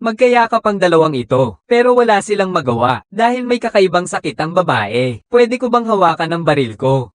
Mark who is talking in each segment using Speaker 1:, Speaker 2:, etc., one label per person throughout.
Speaker 1: Magkayakap ang dalawang ito, pero wala silang magawa dahil may kakaibang sakit ang babae. Pwede ko bang hawakan ang baril ko?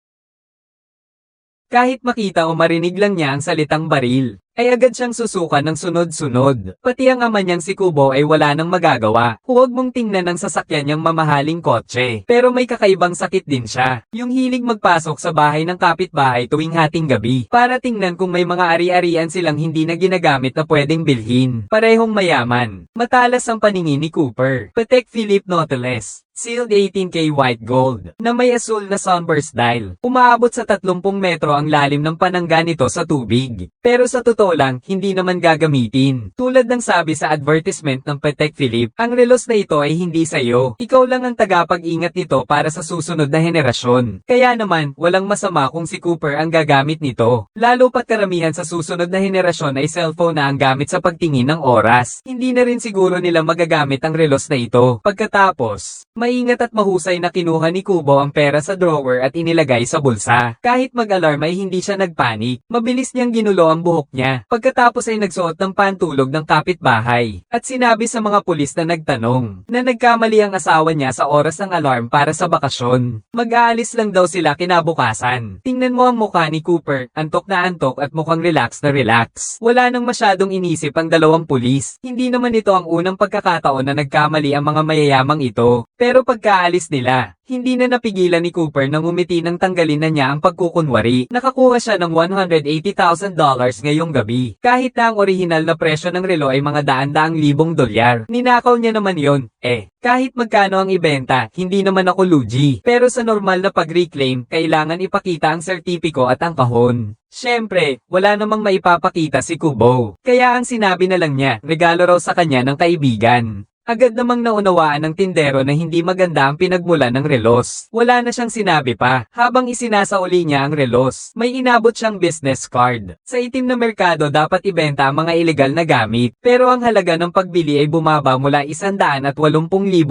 Speaker 1: Kahit makita o marinig lang niya ang salitang baril, ay agad siyang susukan ng sunod-sunod. Pati ang ama niyang si Kubo ay wala nang magagawa. Huwag mong tingnan ang sasakyan niyang mamahaling kotse. Pero may kakaibang sakit din siya. Yung hilig magpasok sa bahay ng kapitbahay tuwing hating gabi. Para tingnan kung may mga ari-arian silang hindi na ginagamit na pwedeng bilhin. Parehong mayaman. Matalas ang paningin ni Cooper. Patek Philippe Nautilus. Sealed 18K white gold, na may asul na sunburst dial. Umaabot sa 30 metro ang lalim ng panangga nito sa tubig. Pero sa totoo lang, hindi naman gagamitin. Tulad ng sabi sa advertisement ng Patek Philippe, ang relos na ito ay hindi sa'yo. Ikaw lang ang tagapag-ingat nito para sa susunod na henerasyon. Kaya naman, walang masama kung si Cooper ang gagamit nito. Lalo pat karamihan sa susunod na henerasyon ay cellphone na ang gamit sa pagtingin ng oras. Hindi na rin siguro nila magagamit ang relos na ito. Pagkatapos, maingat at mahusay na kinuha ni Kubo ang pera sa drawer at inilagay sa bulsa. Kahit mag-alarm ay hindi siya nagpanik. Mabilis niyang ginulo ang buhok niya. Pagkatapos ay nagsuot ng pantulog ng kapitbahay. At sinabi sa mga pulis na nagtanong na nagkamali ang asawa niya sa oras ng alarm para sa bakasyon. Mag-aalis lang daw sila kinabukasan. Tingnan mo ang mukha ni Cooper, antok na antok at mukhang relax na relax. Wala nang masyadong inisip ang dalawang pulis. Hindi naman ito ang unang pagkakataon na nagkamali ang mga mayayamang ito. Pero pagkaalis nila, hindi na napigilan ni Cooper nang umiti nang tanggalin na niya ang pagkukunwari. Nakakuha siya ng $180,000 ngayong gabi. Kahit na ang orihinal na presyo ng relo ay mga daan-daang libong dolyar. Ninakaw niya naman yon. Eh, kahit magkano ang ibenta, hindi naman ako lugi. Pero sa normal na pag-reclaim, kailangan ipakita ang sertipiko at ang kahon. Siyempre, wala namang maipapakita si Kubo. Kaya ang sinabi na lang niya, regalo raw sa kanya ng kaibigan. Agad namang naunawaan ng tindero na hindi maganda ang pinagmula ng relos. Wala na siyang sinabi pa, habang isinasauli niya ang relos. May inabot siyang business card. Sa itim na merkado dapat ibenta ang mga ilegal na gamit, pero ang halaga ng pagbili ay bumaba mula 180,000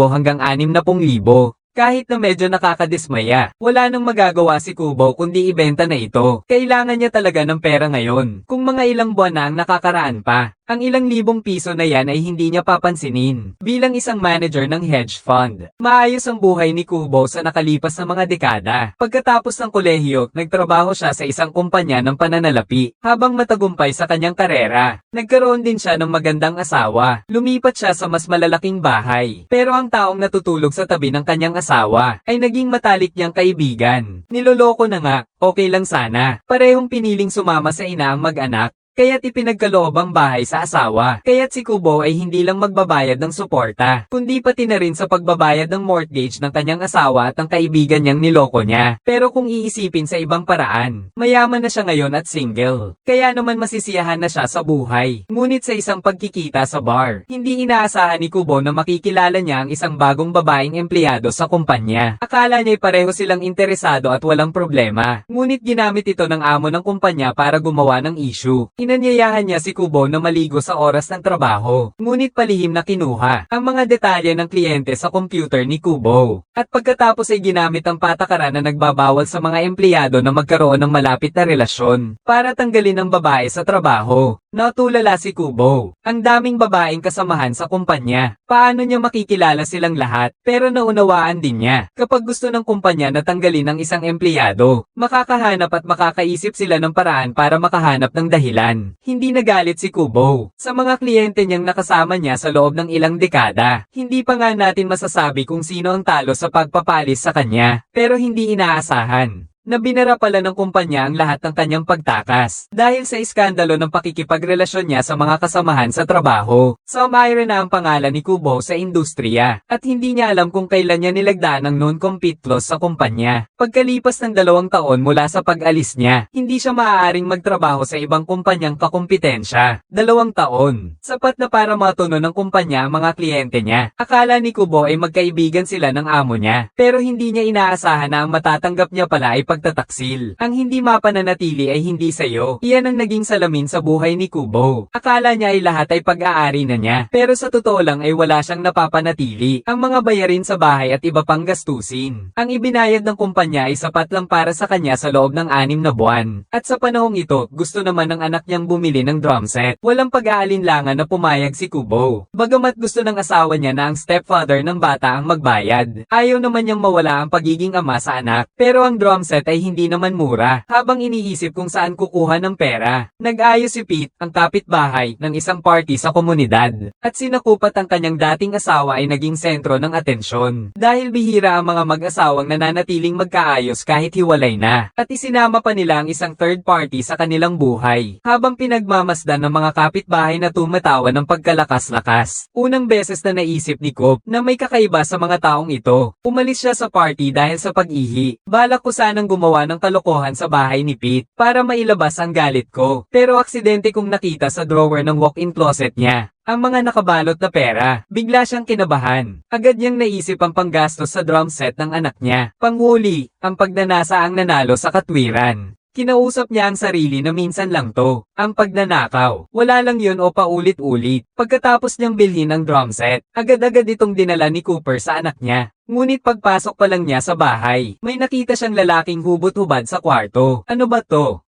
Speaker 1: hanggang 60,000. Kahit na medyo nakakadismaya, wala nang magagawa si Kubo kundi ibenta na ito. Kailangan niya talaga ng pera ngayon. Kung mga ilang buwan na ang nakakaraan pa, ang ilang libong piso na yan ay hindi niya papansinin. Bilang isang manager ng hedge fund, maayos ang buhay ni Kubo sa nakalipas na mga dekada. Pagkatapos ng kolehiyo, nagtrabaho siya sa isang kumpanya ng pananalapi habang matagumpay sa kanyang karera. Nagkaroon din siya ng magandang asawa. Lumipat siya sa mas malalaking bahay. Pero ang taong natutulog sa tabi ng kanyang asawa ay naging matalik niyang kaibigan. Niloloko na nga, okay lang sana. Parehong piniling sumama sa ina ang mag-anak. Kaya't ipinagkaloob ang bahay sa asawa. Kaya't si Kubo ay hindi lang magbabayad ng suporta, kundi pati na rin sa pagbabayad ng mortgage ng kanyang asawa at ang kaibigan niyang niloko niya. Pero kung iisipin sa ibang paraan, mayaman na siya ngayon at single. Kaya naman masisiyahan na siya sa buhay. Ngunit sa isang pagkikita sa bar, hindi inaasahan ni Kubo na makikilala niya ang isang bagong babaeng empleyado sa kumpanya. Akala niya'y pareho silang interesado at walang problema. Ngunit ginamit ito ng amo ng kumpanya para gumawa ng issue. Inanyayahan niya si Kubo na maligo sa oras ng trabaho, ngunit palihim na kinuha ang mga detalye ng kliyente sa computer ni Kubo. At pagkatapos ay ginamit ang patakaran na nagbabawal sa mga empleyado na magkaroon ng malapit na relasyon para tanggalin ang babae sa trabaho. Natulala si Kubo. Ang daming babaeng kasamahan sa kumpanya. Paano niya makikilala silang lahat? Pero naunawaan din niya. Kapag gusto ng kumpanya na tanggalin ang isang empleyado, makakahanap at makakaisip sila ng paraan para makahanap ng dahilan. Hindi nagalit si Kubo. Sa mga kliyente niyang nakasama niya sa loob ng ilang dekada, hindi pa nga natin masasabi kung sino ang talo sa pagpapalis sa kanya. Pero hindi inaasahan na binara pala ng kumpanya ang lahat ng kanyang pagtakas dahil sa iskandalo ng pakikipagrelasyon niya sa mga kasamahan sa trabaho. So na ang pangalan ni Kubo sa industriya at hindi niya alam kung kailan niya nilagdaan ang non-compete clause sa kumpanya. Pagkalipas ng dalawang taon mula sa pag-alis niya, hindi siya maaaring magtrabaho sa ibang kumpanyang kakumpetensya. Dalawang taon. Sapat na para matuno ng kumpanya ang mga kliyente niya. Akala ni Kubo ay magkaibigan sila ng amo niya, pero hindi niya inaasahan na ang matatanggap niya pala ay pagtataksil. Ang hindi mapananatili ay hindi sa'yo. Iyan ang naging salamin sa buhay ni Kubo. Akala niya ay lahat ay pag-aari na niya. Pero sa totoo lang ay wala siyang napapanatili. Ang mga bayarin sa bahay at iba pang gastusin. Ang ibinayad ng kumpanya ay sapat lang para sa kanya sa loob ng anim na buwan. At sa panahong ito, gusto naman ng anak niyang bumili ng drum set. Walang pag-aalinlangan na pumayag si Kubo. Bagamat gusto ng asawa niya na ang stepfather ng bata ang magbayad. Ayaw naman niyang mawala ang pagiging ama sa anak. Pero ang drum set ay hindi naman mura. Habang iniisip kung saan kukuha ng pera, nag-ayos si Pete, ang kapitbahay, ng isang party sa komunidad. At sinakupat ang kanyang dating asawa ay naging sentro ng atensyon. Dahil bihira ang mga mag-asawang nananatiling magkaayos kahit hiwalay na. At isinama pa nila ang isang third party sa kanilang buhay. Habang pinagmamasdan ng mga kapitbahay na tumatawa ng pagkalakas-lakas. Unang beses na naisip ni Coop na may kakaiba sa mga taong ito. Umalis siya sa party dahil sa pag-ihi. Balak ko sanang gumawa ng kalokohan sa bahay ni Pete para mailabas ang galit ko. Pero aksidente kong nakita sa drawer ng walk-in closet niya. Ang mga nakabalot na pera, bigla siyang kinabahan. Agad niyang naisip ang panggastos sa drum set ng anak niya. Panghuli, ang pagnanasa ang nanalo sa katwiran. Kinausap niya ang sarili na minsan lang to, ang pagnanakaw. Wala lang yun o paulit-ulit. Pagkatapos niyang bilhin ang drum set, agad-agad itong dinala ni Cooper sa anak niya. Ngunit pagpasok pa lang niya sa bahay, may nakita siyang lalaking hubot-hubad sa kwarto. Ano ba to?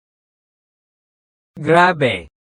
Speaker 1: Grabe.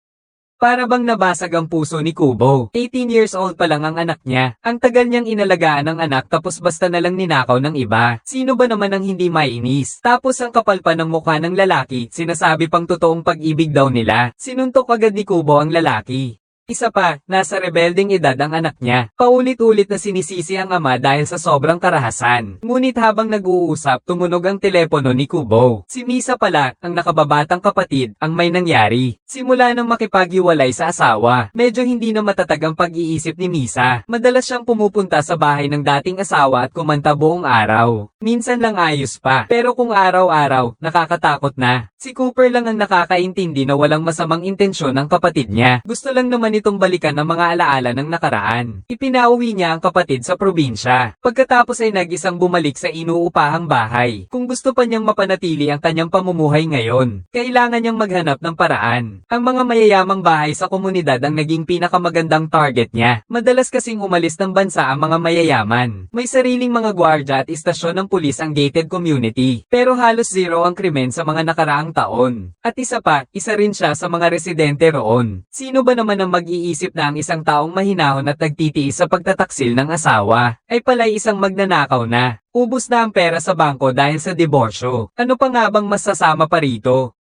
Speaker 1: Para bang nabasag ang puso ni Kubo. 18 years old pa lang ang anak niya. Ang tagal niyang inalagaan ng anak tapos basta na lang ninakaw ng iba. Sino ba naman ang hindi mainis? Tapos ang kapal pa ng mukha ng lalaki, sinasabi pang totoong pag-ibig daw nila. Sinuntok agad ni Kubo ang lalaki. Isa pa, nasa rebelding edad ang anak niya. Paulit-ulit na sinisisi ang ama dahil sa sobrang karahasan. Ngunit habang nag-uusap, tumunog ang telepono ni Kubo. Si Misa pala, ang nakababatang kapatid, ang may nangyari. Simula nang makipaghiwalay sa asawa, medyo hindi na matatag ang pag-iisip ni Misa. Madalas siyang pumupunta sa bahay ng dating asawa at kumanta buong araw. Minsan lang ayos pa, pero kung araw-araw, nakakatakot na. Si Cooper lang ang nakakaintindi na walang masamang intensyon ng kapatid niya. Gusto lang naman itong balikan ng mga alaala ng nakaraan. Ipinauwi niya ang kapatid sa probinsya. Pagkatapos ay nag-isang bumalik sa inuupahang bahay. Kung gusto pa niyang mapanatili ang kanyang pamumuhay ngayon, kailangan niyang maghanap ng paraan. Ang mga mayayamang bahay sa komunidad ang naging pinakamagandang target niya. Madalas kasing umalis ng bansa ang mga mayayaman. May sariling mga gwardya at istasyon ng pulis ang gated community. Pero halos zero ang krimen sa mga nakaraang taon. At isa pa, isa rin siya sa mga residente roon. Sino ba naman ang mag-iisip na ang isang taong mahinahon at nagtitiis sa pagtataksil ng asawa, ay pala'y isang magnanakaw na. Ubus na ang pera sa bangko dahil sa diborsyo. Ano pa nga bang masasama pa rito?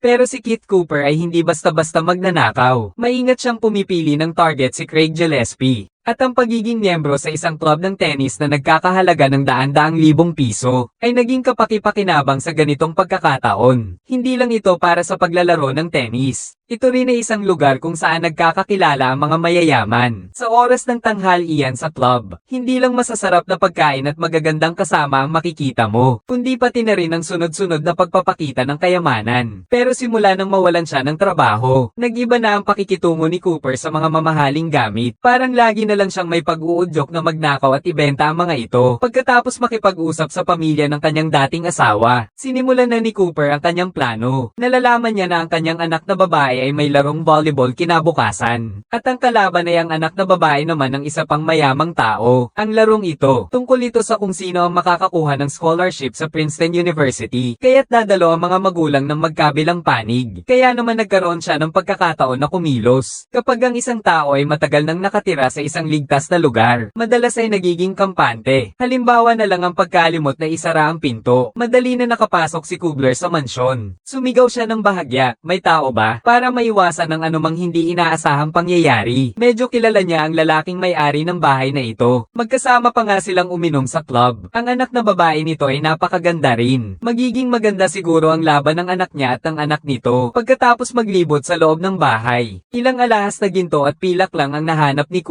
Speaker 1: Pero si Kit Cooper ay hindi basta-basta magnanakaw. Maingat siyang pumipili ng target si Craig Gillespie. At ang pagiging miyembro sa isang club ng tennis na nagkakahalaga ng daan-daang libong piso, ay naging kapaki-pakinabang sa ganitong pagkakataon. Hindi lang ito para sa paglalaro ng tennis. Ito rin ay isang lugar kung saan nagkakakilala ang mga mayayaman. Sa oras ng tanghalian sa club, hindi lang masasarap na pagkain at magagandang kasama ang makikita mo, kundi pati na rin ang sunod-sunod na pagpapakita ng kayamanan. Pero simula nang mawalan siya ng trabaho, nag-iba na ang pakikitungo ni Cooper sa mga mamahaling gamit. Parang lagi na lang siyang may pag-uudyok na magnakaw at ibenta ang mga ito. Pagkatapos makipag-usap sa pamilya ng kanyang dating asawa, sinimulan na ni Cooper ang kanyang plano. Nalalaman niya na ang kanyang anak na babae ay may larong volleyball kinabukasan. At ang kalaban ay ang anak na babae naman ng isa pang mayamang tao. Ang larong ito, tungkol ito sa kung sino ang makakakuha ng scholarship sa Princeton University. Kaya't dadalo ang mga magulang ng magkabilang panig. Kaya naman nagkaroon siya ng pagkakataon na kumilos. Kapag ang isang tao ay matagal nang nakatira sa isang ligtas na lugar, madalas ay nagiging kampante. Halimbawa na lang ang pagkalimot na isara ang pinto. Madali na nakapasok si Kugler sa mansyon. Sumigaw siya ng bahagya, may tao ba? Para maiwasan ng anumang hindi inaasahang pangyayari. Medyo kilala niya ang lalaking may-ari ng bahay na ito. Magkasama pa nga silang uminom sa club. Ang anak na babae nito ay napakaganda rin. Magiging maganda siguro ang laban ng anak niya at ng anak nito. Pagkatapos maglibot sa loob ng bahay, ilang alahas na ginto at pilak lang ang nahanap ni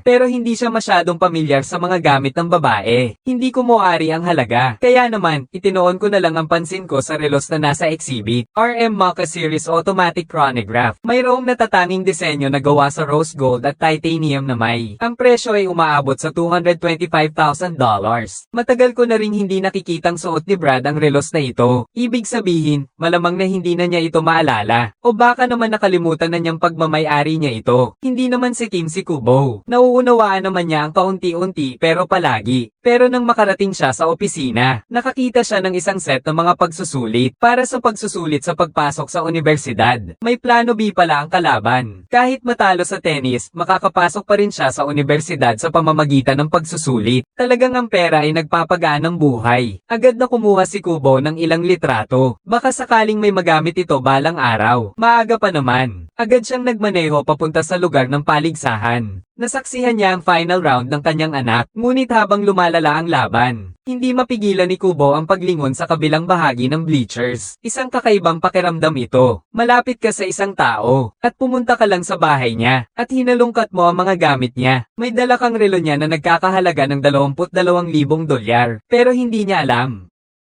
Speaker 1: Pero hindi siya masyadong pamilyar sa mga gamit ng babae. Hindi kumuari ang halaga. Kaya naman, itinoon ko na lang ang pansin ko sa relos na nasa exhibit. RM Maka Series Automatic Chrono chronograph. Mayroong natatanging disenyo na gawa sa rose gold at titanium na may. Ang presyo ay umaabot sa $225,000. Matagal ko na ring hindi nakikitang suot ni Brad ang relos na ito. Ibig sabihin, malamang na hindi na niya ito maalala. O baka naman nakalimutan na niyang pagmamayari niya ito. Hindi naman si Kim si Kubo. Nauunawaan naman niya ang kaunti-unti pero palagi. Pero nang makarating siya sa opisina, nakakita siya ng isang set ng mga pagsusulit para sa pagsusulit sa pagpasok sa universidad. May plano B pala ang kalaban. Kahit matalo sa tennis, makakapasok pa rin siya sa universidad sa pamamagitan ng pagsusulit. Talagang ang pera ay nagpapagaan ng buhay. Agad na kumuha si Kubo ng ilang litrato. Baka sakaling may magamit ito balang araw. Maaga pa naman. Agad siyang nagmaneho papunta sa lugar ng paligsahan. Nasaksihan niya ang final round ng kanyang anak, ngunit habang lumalala ang laban, hindi mapigilan ni Kubo ang paglingon sa kabilang bahagi ng bleachers. Isang kakaibang pakiramdam ito. Malapit ka sa isang tao, at pumunta ka lang sa bahay niya, at hinalungkat mo ang mga gamit niya. May dala kang relo niya na nagkakahalaga ng 22,000 dolyar, pero hindi niya alam.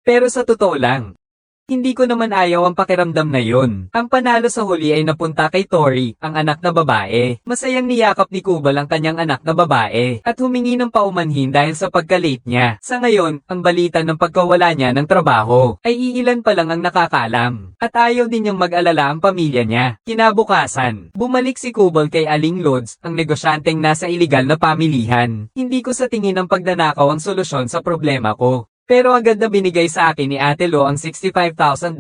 Speaker 1: Pero sa totoo lang, hindi ko naman ayaw ang pakiramdam na yun. Ang panalo sa huli ay napunta kay Tori, ang anak na babae. Masayang niyakap ni Kubal ang kanyang anak na babae, at humingi ng paumanhin dahil sa pagka-late niya. Sa ngayon, ang balita ng pagkawala niya ng trabaho, ay iilan pa lang ang nakakaalam. At ayaw din niyang mag-alala ang pamilya niya. Kinabukasan, bumalik si Kubal kay Aling Lods, ang negosyanteng nasa iligal na pamilihan. Hindi ko sa tingin ang pagnanakaw ang solusyon sa problema ko. Pero agad na binigay sa akin ni Ate Lo ang $65,000.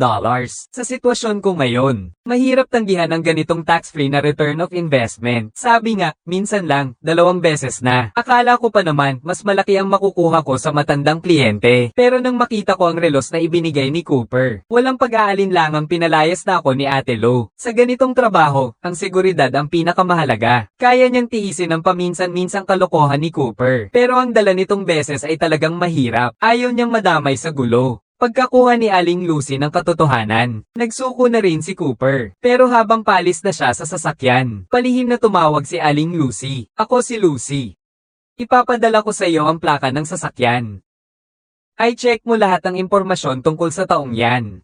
Speaker 1: Sa sitwasyon ko ngayon, mahirap tanggihan ang ganitong tax-free na return of investment. Sabi nga, minsan lang, dalawang beses na. Akala ko pa naman, mas malaki ang makukuha ko sa matandang kliyente. Pero nang makita ko ang relos na ibinigay ni Cooper, walang pag-aalinlangang pinalayas na ako ni Ate Lo. Sa ganitong trabaho, ang seguridad ang pinakamahalaga. Kaya niyang tiisin ang paminsan-minsang kalokohan ni Cooper. Pero ang dala nitong beses ay talagang mahirap. Ayaw niyang madamay sa gulo. Pagkakuha ni Aling Lucy ng katotohanan, nagsuko na rin si Cooper. Pero habang palis na siya sa sasakyan, palihim na tumawag si Aling Lucy. Ako si Lucy. Ipapadala ko sa iyo ang plaka ng sasakyan. I check mo lahat ng impormasyon tungkol sa taong yan.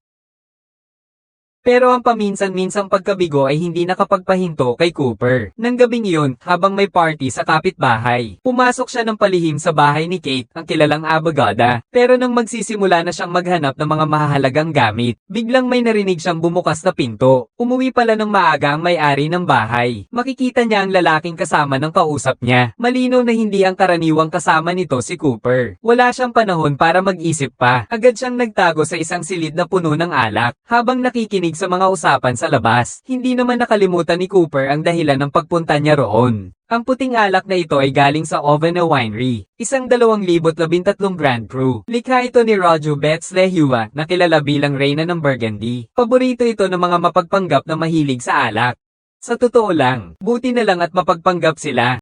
Speaker 1: Pero ang paminsan-minsang pagkabigo ay hindi nakapagpahinto kay Cooper. Nang gabing iyon, habang may party sa kapitbahay, pumasok siya ng palihim sa bahay ni Kate, ang kilalang abogada. Pero nang magsisimula na siyang maghanap ng mga mahalagang gamit, biglang may narinig siyang bumukas na pinto. Umuwi pala ng maaga ang may-ari ng bahay. Makikita niya ang lalaking kasama ng kausap niya. Malinaw na hindi ang karaniwang kasama nito si Cooper. Wala siyang panahon para mag-isip pa. Agad siyang nagtago sa isang silid na puno ng alak, habang nakikinig sa mga usapan sa labas. Hindi naman nakalimutan ni Cooper ang dahilan ng pagpunta niya roon. Ang puting alak na ito ay galing sa Ovena Winery, isang 2013 Grand Cru. Likha ito ni Roger Betts Lehua na kilala bilang Reyna ng Burgundy. Paborito ito ng mga mapagpanggap na mahilig sa alak. Sa totoo lang, buti na lang at mapagpanggap sila.